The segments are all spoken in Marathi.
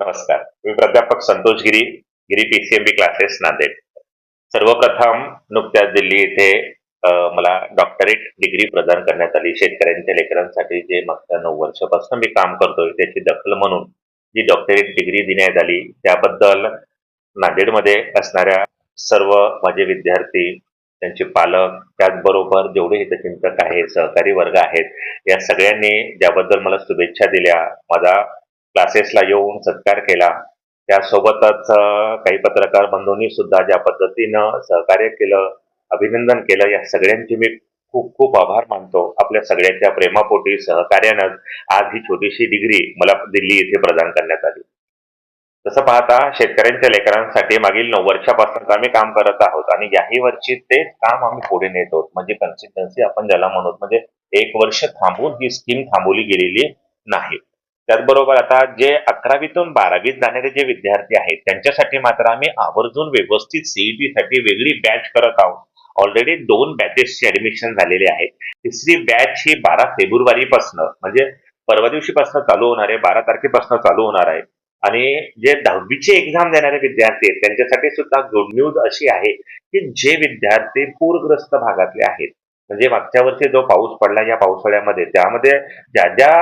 नमस्कार. मी प्राध्यापक Santosh Giri Giri P CMB classes Nanded. सर्वप्रथम नुकत्याच दिल्ली येथे मला डॉक्टरेट डिग्री प्रदान करण्यात आली. शेतकऱ्यांच्या लेकरांसाठी जे मागच्या नऊ वर्षापासून मी काम करतोय त्याची दखल म्हणून जी डॉक्टरेट डिग्री देण्यात आली त्याबद्दल नांदेडमध्ये असणाऱ्या सर्व माझे विद्यार्थी त्यांचे पालक त्याचबरोबर जेवढे हितचिंतक आहेत सहकारी वर्ग आहेत या सगळ्यांनी ज्याबद्दल मला शुभेच्छा दिल्या माझा क्लासेसला येऊन सत्कार केला. त्यासोबतच काही पत्रकार बंधूंनी सुद्धा ज्या पद्धतीनं सहकार्य केलं अभिनंदन केलं या सगळ्यांचे मी खूप खूप आभार मानतो. आपल्या सगळ्यांच्या प्रेमापोटी सहकार्यानं आज ही छोटीशी डिग्री मला दिल्ली येथे प्रदान करण्यात आली. तसं पाहता शेतकऱ्यांच्या लेकरांसाठी मागील नऊ वर्षापासून आम्ही काम करत आहोत आणि याही वर्षी तेच काम आम्ही पुढे नेत आहोत. म्हणजे कन्सिस्टन्सी आपण ज्याला म्हणतो म्हणजे एक वर्ष थांबून ही स्कीम थांबवली गेलेली नाही. त्याचबरोबर आता जे अकरावीतून बारावीत जाणारे जे विद्यार्थी आहेत त्यांच्यासाठी मात्र आम्ही आवर्जून व्यवस्थित सीईटी साठी वेगळी बॅच करत आहोत. ऑलरेडी दोन बॅचेसची ऍडमिशन झालेली आहे तिसरी बॅच ही बारा फेब्रुवारीपासनं म्हणजे परवा दिवशीपासून चालू होणार आहे बारा तारखेपासून चालू होणार आहे. आणि जे दहावीची एक्झाम देणारे विद्यार्थी आहेत त्यांच्यासाठी सुद्धा गुड न्यूज अशी आहे की जे विद्यार्थी पूरग्रस्त भागातले आहेत म्हणजे मागच्या वर्षी जो पाऊस पडला या पावसाळ्यामध्ये त्यामध्ये ज्या ज्या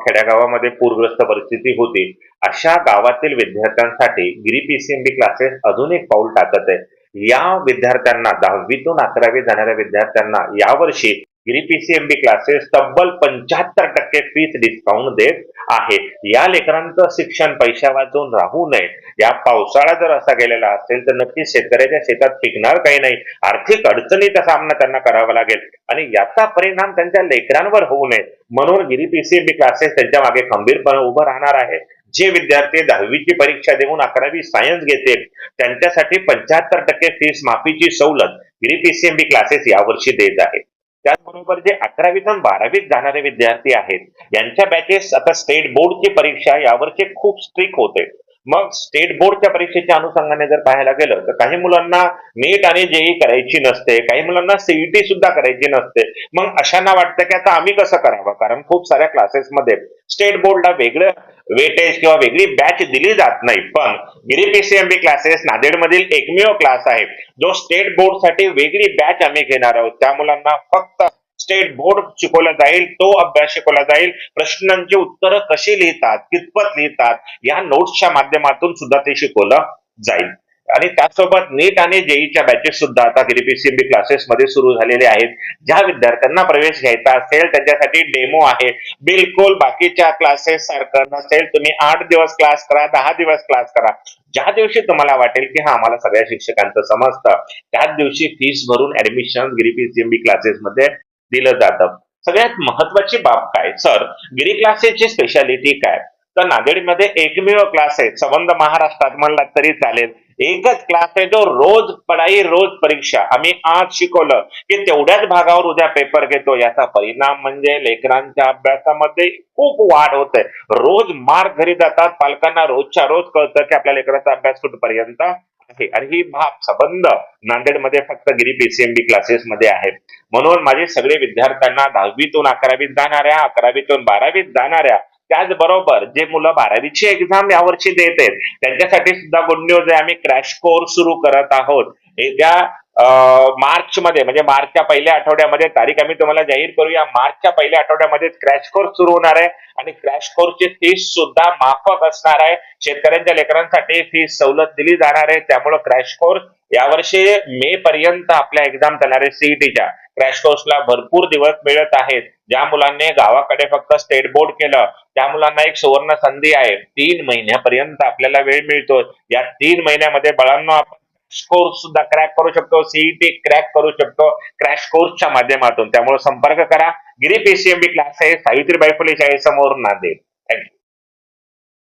खेड्यागावामध्ये पूरग्रस्त परिस्थिती होती अशा गावातील विद्यार्थ्यांसाठी गिरी पीसीएमबी क्लासेस अजून एक पाऊल टाकत आहे. या विद्यार्थ्यांना दहावीतून अकरावी जाणाऱ्या विद्यार्थ्यांना यावर्षी गिरी पीसीएमबी क्लासेस तब्बल पंच्याहत्तर टक्के फीस डिस्काउंट देत आहे. या लेकरांचं शिक्षण पैशा वाचून राहू नये. या पावसाळा जर असा गेलेला असेल तर नक्कीच शेतकऱ्याच्या शेतात पिकणार काही नाही. आर्थिक अडचणीचा सामना त्यांना करावा लागेल. आणि याचा परिणाम त्यांच्या लेकरांवर होऊ नये. म्हणून गिरी पीसीएमबी क्लासेस त्यांच्या मागे खंबीरपणे उभं राहणार आहे. जे विद्यार्थी दहावीची परीक्षा देऊन अकरावी सायन्स घेतील त्यांच्यासाठी पंच्याहत्तर टक्के फीस माफीची सवलत गिरी पीसीएमबी क्लासेस यावर्षी देत आहे. त्याचबरोबर जे अकरावीतून बारावीत जाणारे विद्यार्थी आहेत यांच्या बॅचेस आता स्टेट बोर्डची परीक्षा यावरचे खूप स्ट्रिक होते. मग स्टेट बोर्डच्या परीक्षेच्या अनुषंगाने जर पाहायला गेलं तर काही मुलांना नीट आणि जेई करायची नसते काही मुलांना सीईटी सुद्धा करायची नसते. मग अशांना वाटतं की आता आम्ही कसं करावं? कारण खूप साऱ्या क्लासेसमध्ये स्टेट बोर्डला वेगळं वेटेज किंवा वेगळी बॅच दिली जात नाही. पण गिरी पीसीएमबी क्लासेस नांदेडमधील एकमेव क्लास आहे. जो स्टेट बोर्डसाठी वेगळी बॅच आम्ही घेणार आहोत. त्या मुलांना फक्त स्टेट बोर्ड शिकवला जाईल तो अभ्यास शिकवला जाईल. प्रश्नांची उत्तरं कशी लिहितात कितपत लिहितात या नोट्सच्या माध्यमातून सुद्धा ते शिकवलं जाईल. आणि त्यासोबत नीट आणि जेईच्या बॅचेस सुद्धा आता पीसीएमबी क्लासेस मध्ये सुरू झालेले आहेत. ज्या विद्यार्थ्यांना प्रवेश घ्यायचा असेल त्यांच्यासाठी डेमो आहे. बिलकुल बाकीच्या क्लासेस सारखं नसेल. तुम्ही आठ दिवस क्लास करा दहा दिवस क्लास करा. ज्या दिवशी तुम्हाला वाटेल की हा आम्हाला सगळ्या शिक्षकांचं समजतं त्याच दिवशी फीस भरून ऍडमिशन गिरीपी सीएमबी क्लासेसमध्ये दिलं जातं. सगळ्यात महत्वाची बाब काय? सर गिरी क्लासेसची स्पेशालिटी काय? तर नांदेडमध्ये एकमेव क्लास आहे संबंध महाराष्ट्रात म्हणला तरी चालेल. एकच क्लास आहे जो रोज पढाई रोज परीक्षा. आम्ही आज शिकवलं की तेवढ्याच भागावर उद्या पेपर घेतो. याचा परिणाम म्हणजे लेकरांच्या अभ्यासामध्ये खूप वाढ होते. रोज मार्क घरी जातात. पालकांना रोजच्या रोज कळतं की आपल्या लेकराचा अभ्यास कुठपर्यंत आहे. आणि ही भाग संबंध नांदेडमध्ये फक्त गिरी पीसीएमबी क्लासेस मध्ये आहे. म्हणून माझे सगळे विद्यार्थ्यांना दहावीतून अकरावीत जाणाऱ्या अकरावीतून बारावीत जाणाऱ्या त्याचबरोबर जे मुलं बारावीची एक्झाम यावर्षी देत आहेत त्यांच्यासाठी सुद्धा गुड न्यूज आहे. आम्ही क्रॅश कोर्स सुरू करत आहोत. येत्या मार्च मध्ये म्हणजे मार्चच्या पहिल्या आठवड्यामध्ये तारीख आम्ही तुम्हाला जाहीर करूया मार्चच्या पहिल्या आठवड्यामध्ये क्रॅश कोर्स सुरू होणार आहे आणि क्रॅश कोर्सची फीस सुद्धा माफक असणार आहे. शेतकऱ्यांच्या लेकरांसाठी फीस सवलत दिली जाणार आहे. त्यामुळे क्रॅश कोर्स यावर्षी मे पर्यंत आपल्या एक्झाम चालणार आहे सीईटीच्या क्रॅश कोर्सला भरपूर दिवस मिळत आहेत. ज्या मुलांनी गावाकडे फक्त स्टेट बोर्ड केलं त्या मुलांना एक सुवर्ण संधी आहे. तीन महिन्यापर्यंत आपल्याला वेळ मिळतो या तीन महिन्यामध्ये बळांना आपण कोर्स सुद्धा क्रॅक करू शकतो. सीईटी क्रॅक करू शकतो. क्रॅश कोर्सच्या माध्यमातून. त्यामुळे संपर्क करा. गिरी पीसीएमबी क्लास आहे. सावित्रीबाई फुले शाळेसमोर नांदेड. Thank you